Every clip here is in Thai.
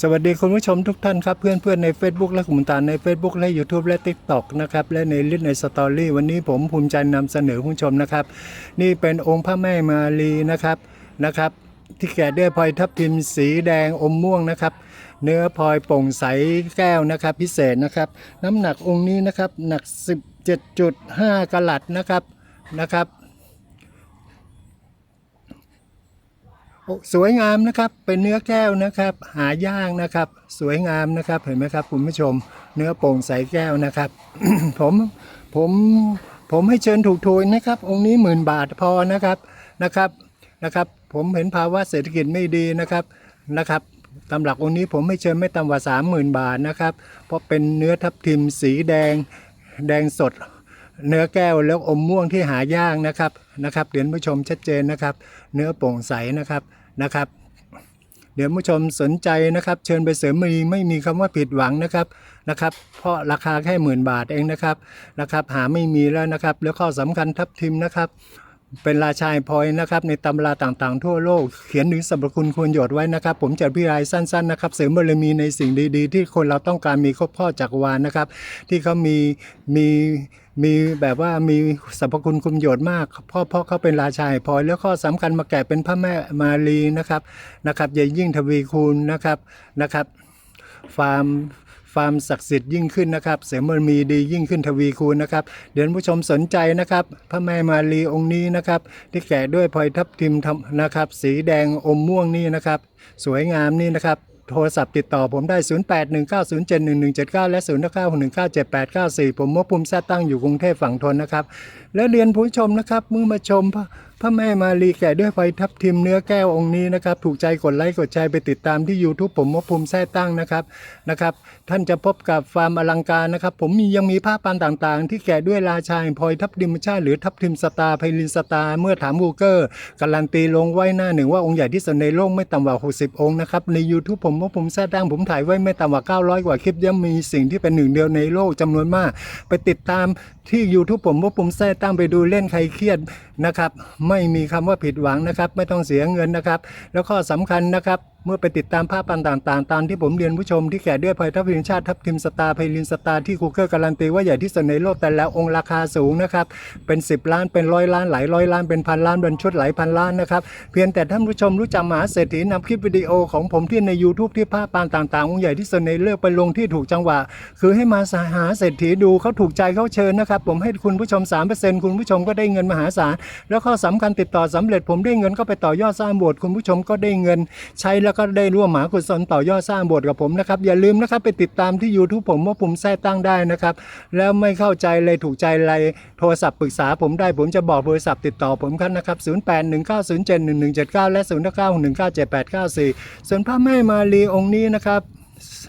สวัสดีคุณผู้ชมทุกท่านครับ เพื่อนๆใน Facebook และกลุ่มต่างใน Facebook และ YouTube และ TikTok นะครับและในลิสในสตอรี่วันนี้ผมภูมิใจนำเสนอคุณผู้ชมนะครับ นี่เป็นองค์พระแม่มารีนะครับนะครับ ที่แกะด้วยพลอยทับทิมสีแดงอมม่วงนะครับ เนื้อพลอยโปร่งใสแก้วนะครับ พิเศษนะครับ น้ำหนักองค์นี้นะครับหนัก 17.5กะลัดนะครับนะครับ โอ้ สวยงามนะครับ เป็นเนื้อแก้วนะครับ หายากนะครับ สวยงามนะครับ เห็นไหมครับคุณผู้ชม เนื้อโปร่งใสแก้วนะครับ ผมผมผมให้เชิญถูกโทยนะครับ องค์นี้หมื่นบาทพอนะครับนะครับนะครับ ผมเห็นภาวะเศรษฐกิจไม่ดีนะครับนะครับตำหลักองค์นี้ผมให้เชิญไม่ต่ำกว่าสามหมื่นบาทนะครับ เพราะเป็นเนื้อทับทิมสีแดงแดงสด เนื้อแก้วแล้วอมม่วงที่หายากนะครับนะครับเดี๋ยวผู้ชมชัดเจนนะครับ เนื้อโปร่งใสนะครับนะครับ เดี๋ยวผู้ชมสนใจนะครับ เชิญไปเสริมมีไม่มีคำว่าผิดหวังนะครับนะครับ เพราะราคาแค่หมื่นบาทเองนะครับนะครับ หาไม่มีแล้วนะครับ แล้วข้อสำคัญทับทิมนะครับเป็นราชาพลอยนะครับในตำราต่างๆ ทั่วโลก เขียนถึงสรรพคุณควรหยดไว้นะครับ ผมจะพิรายสั้นๆนะครับ เสริมบารมีในสิ่งดีๆ ที่คนเราต้องการมีครบพ่อจักรวาลนะครับ ที่เขามีมี มีแบบว่ามีสรรพคุณคุณโยชน์มากเพราะเพราะเขาเป็นราชาพลอยแล้วข้อสำคัญมาแกะเป็นพระแม่มารีนะครับนะครับใหญ่ยิ่งทวีคูณนะครับนะครับฟาร์มฟาร์มศักดิ์สิทธิ์ยิ่งขึ้นนะครับ เสริมบารมีดียิ่งขึ้นทวีคูณนะครับ เดี๋ยวผู้ชมสนใจนะครับ พระแม่มารีองค์นี้นะครับ ที่แกะด้วยพลอยทับทิมนะครับ สีแดงอมม่วงนี่นะครับ สวยงามนี่นะครับ โทรศัพท์ติดต่อผมได้ 0819071179 และ 0961978894 ผมมกภูมิแซ่ตั้งอยู่กรุงเทพฝั่งทนนะครับ และเรียนผู้ชมนะครับเมื่อมาชม พระแม่มารีแก่ด้วยไฟทับทิมเนื้อแก้วองค์นี้นะครับถูกใจกดไลค์กดแชร์ไปติดตามที่ YouTube ผมมกภูมิแซ่ตั้งนะครับนะครับ ท่านจะพบกับฟาร์มอลังการนะครับ ผมมียังมีผ้าปานต่างๆ ที่แก่ด้วยราชาแห่งพลอยทับทิมชาติหรือทับทิมสตาร์ไพลินสตาร์เมื่อถามกูเกอร์การันตีลงไว้หน้าหนึ่งว่าองค์ใหญ่ที่สุดในโลกไม่ต่ำกว่า 60 องค์นะครับใน YouTube ผมว่าผมแท้ตั้งผมถ่ายไว้ไม่ต่ำกว่า 900 กว่าคลิปยังมีสิ่งที่เป็นหนึ่งเดียวในโลกจำนวนมาก ไปติดตามที่ YouTube ผมว่าผมแท้ตั้งไปดูเล่นใครเครียดนะครับ ไม่มีคำว่าผิดหวังนะครับ ไม่ต้องเสียเงินนะครับ แล้วข้อสำคัญนะครับ เมื่อไปติดตามภาพปันต่างๆ ตามที่ผมเรียนผู้ชมที่แก่ด้วยพลอยทัพทิมชาติทัพทิมสตาร์ไพลินสตาร์ที่กูเกิลการันตีว่าใหญ่ที่สุดในโลกแต่แล้วองค์ราคาสูงนะครับ เป็น 10 ล้านเป็นร้อยล้านหลายร้อยล้านเป็นพันล้านเป็นชุดหลายพันล้านนะครับ เพียงแต่ท่านผู้ชมรู้จักมหาเศรษฐีนำคลิปวิดีโอของผมที่ใน YouTube ที่ภาพปานต่างๆ องค์ใหญ่ที่สุดในโลกไปลงที่ถูกจังหวะ คือให้มาหาเศรษฐีดูเขาถูกใจเขาเชิญนะครับผมให้คุณผู้ชม 3%คุณผู้ชมก็ได้เงินมหาศาลแล้วข้อสำคัญติดต่อสำเร็จผมได้เงินก็ไปต่อยอดสร้างโบสถ์คุณผู้ชมก็ได้เงินใช้แล้วก็ได้ร่วมหมากุศลต่อยอดสร้างโบสถ์กับผมนะครับ อย่าลืมนะครับไปติดตามที่ YouTube ผมว่าผมแท้ตั้งได้นะครับ แล้วไม่เข้าใจเลยถูกใจอะไรโทรศัพท์ปรึกษาผมได้ผมจะบอกโทรศัพท์ติดต่อผมครับนะครับ 0819071179 และ09197894 ส่วนพระแม่มารีองค์นี้นะครับ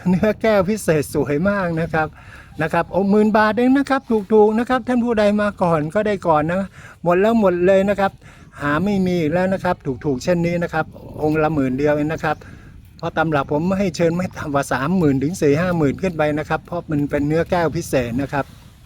เนื้อแก้วพิเศษสวยมากนะครับนะครับองค์หมื่นบาทเองนะครับ ถูกๆนะครับ ท่านผู้ใดมาก่อนก็ได้ก่อนนะ หมดแล้วหมดเลยนะครับ หาไม่มีแล้วนะครับ ถูกๆเช่นนี้นะครับ องค์ละหมื่นเดียวเองนะครับเพราะตำหรับผมไม่ให้เชิญไม่ต่ำกว่าสามหมื่นถึงสี่ห้าหมื่นขึ้นไปนะครับ เพราะมันเป็นเนื้อแก้วพิเศษนะครับ